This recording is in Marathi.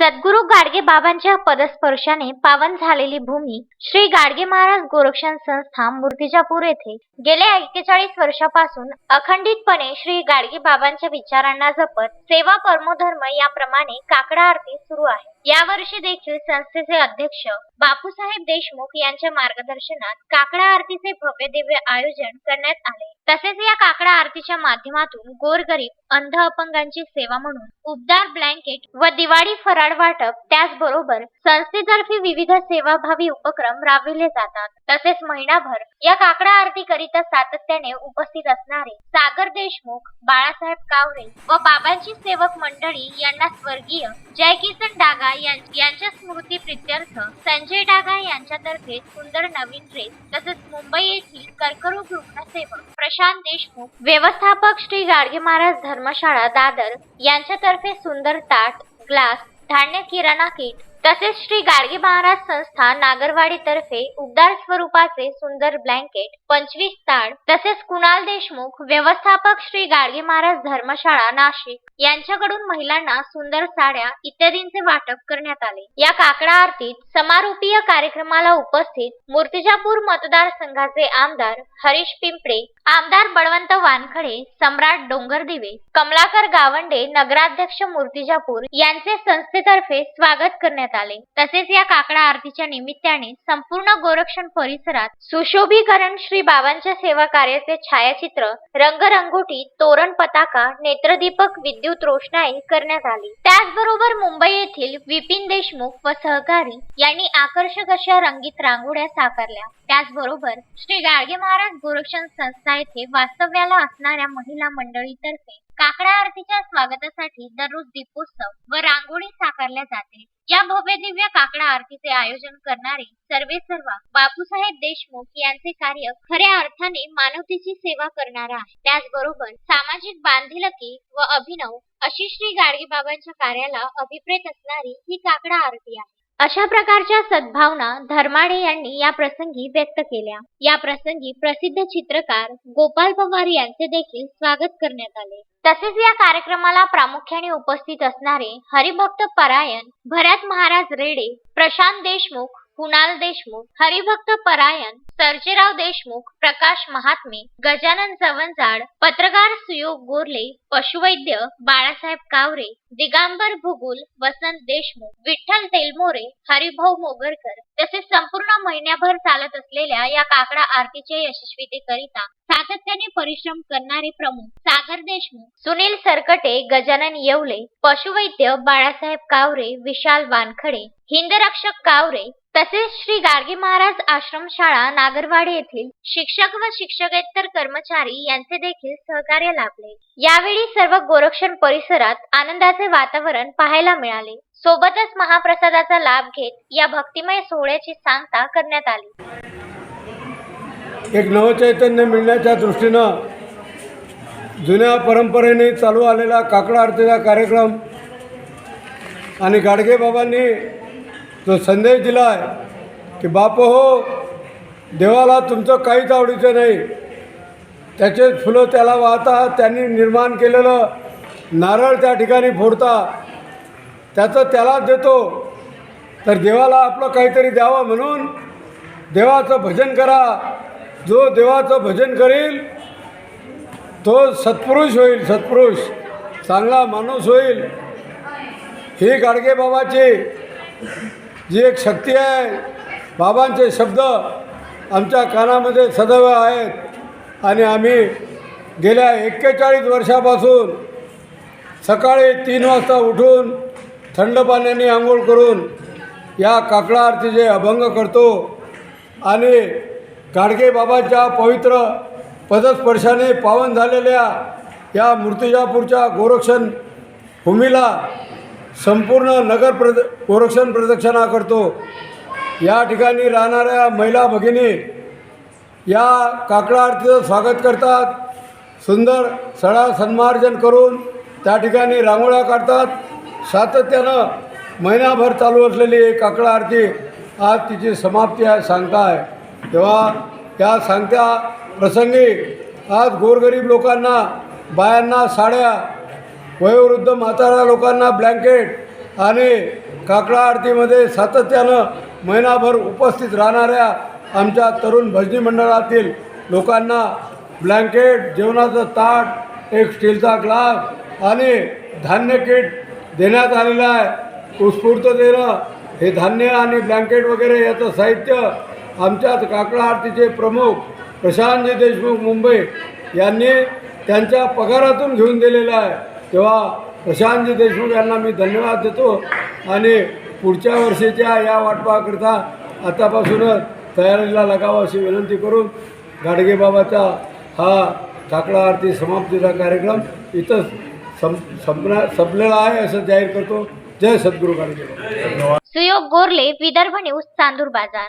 सद्गुरू गाडगे बाबांच्या पदस्पर्शाने पावन झालेली भूमी श्री गाडगे महाराज गोरक्षण संस्था मूर्तिजापूर येथे गेल्या एक्केचाळीस वर्षापासून अखंडितपणे श्री गाडगे बाबांच्या विचारांना जपत सेवा परमोधर्म याप्रमाणे काकडा आरती सुरू आहे. यावर्षी देखील संस्थेचे अध्यक्ष बापूसाहेब देशमुख यांच्या मार्गदर्शनात काकडा आरतीचे भव्य दिव्य आयोजन करण्यात आले. तसेच या काकडा आरतीच्या माध्यमातून गोरगरीब अंध अपंगांची सेवा म्हणून उबदार ब्लँकेट व दिवाळी फराळ वाटप त्याचबरोबर संस्थेतर्फे विविध सेवाभावी उपक्रम राबविले जातात. तसेच महिनाभर या काकडा आरती करिता सातत्याने उपस्थित असणारे सागर देशमुख बाळासाहेब कावरे व बाबांची सेवक मंडळी यांना स्वर्गीय जयकिसन डागा यांच्या स्मृती प्रित्यर्थ संजय डागा यांच्यातर्फे सुंदर नवीन ड्रेस तसेच मुंबई येथील कर्करोग रुग्णसेवक प्रशांत देशमुख व्यवस्थापक श्री गाडगे महाराज धर्मशाळा दादर यांच्यातर्फे सुंदर ताट ग्लास धान्य किराणा किट तसेच श्री गाडगे महाराज संस्था नागरवाडी तर्फे उबदार स्वरूपाचे सुंदर ब्लँकेट पंचवीस ताड तसेच कुणाल देशमुख व्यवस्थापक श्री गाडगे महाराज धर्मशाळा नाशिक यांच्याकडून महिलांना सुंदर साड्या इत्यादींचे वाटप करण्यात आले. या काकडा आरतीत समारोपीय कार्यक्रमाला उपस्थित मूर्तिजापूर मतदारसंघाचे आमदार हरीश पिंपळे आमदार बळवंत वानखडे सम्राट डोंगरदिवे कमलाकर गावंडे नगराध्यक्ष मूर्तिजापूर यांचे संस्थेतर्फे स्वागत करण्यात आले. तसेच या काकडा आरतीच्या निमित्ताने संपूर्ण गोरक्षण परिसरात सुशोभीकरण श्री बाबांच्या सेवा कार्याचे छायाचित्र रंगरंगोटी तोरण पताका नेत्रदीपक विद्युत रोषणाई करण्यात आली. त्याचबरोबर मुंबई येथील विपिन देशमुख व सहकारी यांनी आकर्षक अशा रंगीत रांगोळ्या साकारल्या. त्याचबरोबर श्री गाडगे महाराज गोरक्षण संस्था येथे वास्तव्याला असणाऱ्या महिला मंडळीतर्फे काकडा आरतीच्या स्वागतासाठी दररोज दीपोत्सव व रांगोळी साकारल्या जाते. या भव्य दिव्य काकडा आरतीचे आयोजन करणारे सर्वे सर्वा बापूसाहेब देशमुख यांचे कार्य खऱ्या अर्थाने मानवतेची सेवा करणारा आहे. त्याचबरोबर सामाजिक बांधिलकी व अभिनव अशी श्री गाडगेबाबांच्या कार्याला अभिप्रेत असणारी ही काकडा आरती आहे. अशा प्रकारच्या सद्भावना धर्माडे यांनी या प्रसंगी व्यक्त केल्या. या प्रसंगी प्रसिद्ध चित्रकार गोपाल पवार यांचे देखील स्वागत करण्यात आले. तसेच या कार्यक्रमाला प्रामुख्याने उपस्थित असणारे हरिभक्त परायण भरत महाराज रेडे प्रशांत देशमुख कुणाल देशमुख हरिभक्त परायण सर्जेराव देशमुख प्रकाश महात्मे गजानन चवनजाड पत्रकार सुयोग गोरले पशुवैद्य बाळासाहेब कावरे दिगांबर भुगुल वसंत देशमुख विठ्ठल तेलमोरे हरिभाऊ मोगरकर तसेच संपूर्ण महिन्याभर चालत असलेल्या या काकडा आरतीच्या यशस्वीतेकरिता सातत्याने परिश्रम करणारे प्रमुख सागर देशमुख सुनील सरकटे गजानन येवले पशुवैद्य बाळासाहेब कावरे विशाल वानखडे हिंदरक्षक कावरे तसेच श्री गाडगे महाराज आश्रमशाळा नागरवाडी येथील शिक्षक व शिक्षकेतर कर्मचारी यांचे देखील सहकार्य लाभले. यावेळी सर्व गोरक्षण परिसरात आनंदाचे वातावरण पाहायला मिळाले. सोबतच महाप्रसादाचा लाभ घेत या भक्तिमय सोहळ्याची सांगता करण्यात आली. एक नवचैतन्य मिळण्याच्या दृष्टीनं जुन्या परंपरेने चालू आलेला काकडा आरतीचा कार्यक्रम आणि गाडगे बाबांनी जो संदेश दिला आहे की बाप हो देवाला तुमचं काहीच आवडीचं नाही. त्याचेच फुलं त्याला वाहता त्यांनी निर्माण केलेलं नारळ त्या ठिकाणी फोडता. त्याचं त्यालाच देतो. तर देवाला आपलं काहीतरी द्यावं म्हणून देवाचं भजन करा. जो देवाचं भजन करील तो सत्पुरुष होईल सत्पुरुष. चांगला माणूस होईल. ही गाडगे बाबाची जी एक शक्ती आहे बाबांचे शब्द आमच्या कानामध्ये सदैव आहेत. आणि आम्ही गेल्या एक्केचाळीस वर्षापासून सकाळी तीन वाजता उठून थंड पाण्याने आंघोळ करून या काकडा आरतीचे अभंग करतो आणि गाडगे बाबाच्या पवित्र पदस्पर्शाने पावन झालेल्या या मूर्तिजापूरच्या गोरक्षण भूमीला संपूर्ण नगर प्रद गोरक्षण प्रदक्षिणा करतो या ठिकाणी राहणाऱ्या महिला भगिनी या काकडा आरतीचं स्वागत करतात. सुंदर सडा सन्मार्जन करून त्या ठिकाणी रांगोळ्या काढतात. सातत्यानं महिनाभर चालू असलेली काकडा आरती आज तिची समाप्ती आहे सांगता आहे तेव्हा त्या सांगत्या प्रसंगी आज गोरगरीब लोकांना बायांना साड्या वयोवृद्ध म्हातारा लोकांना ब्लँकेट आणि काकडा आरतीमध्ये सातत्यानं महिनाभर उपस्थित राहणाऱ्या आमच्या तरुण भजनी मंडळातील लोकांना ब्लँकेट जेवणाचं ताट एक स्टीलचा ग्लास आणि धान्य किट देण्यात आलेलं आहे. उत्स्फूर्ततेनं हे धान्य आणि ब्लँकेट वगैरे याचं साहित्य आमच्याच काकडा आरतीचे प्रमुख प्रशांतजी देशमुख मुंबई यांनी त्यांच्या पगारातून घेऊन दिलेलं आहे. तेव्हा प्रशांतजी देशमुख यांना मी धन्यवाद देतो. आणि पुढच्या वर्षीच्या या वाटपाकरिता आतापासूनच तयारीला लगावं अशी विनंती करून गाडगेबाबाचा हा काकडा आरती समाप्तीचा कार्यक्रम इथं सं संपणार संपलेला आहे असं जाहीर करतो. जय सद्गुरू गाडगे सुयोग गोरले विदर्भ न्यूज चांदूर बाजार.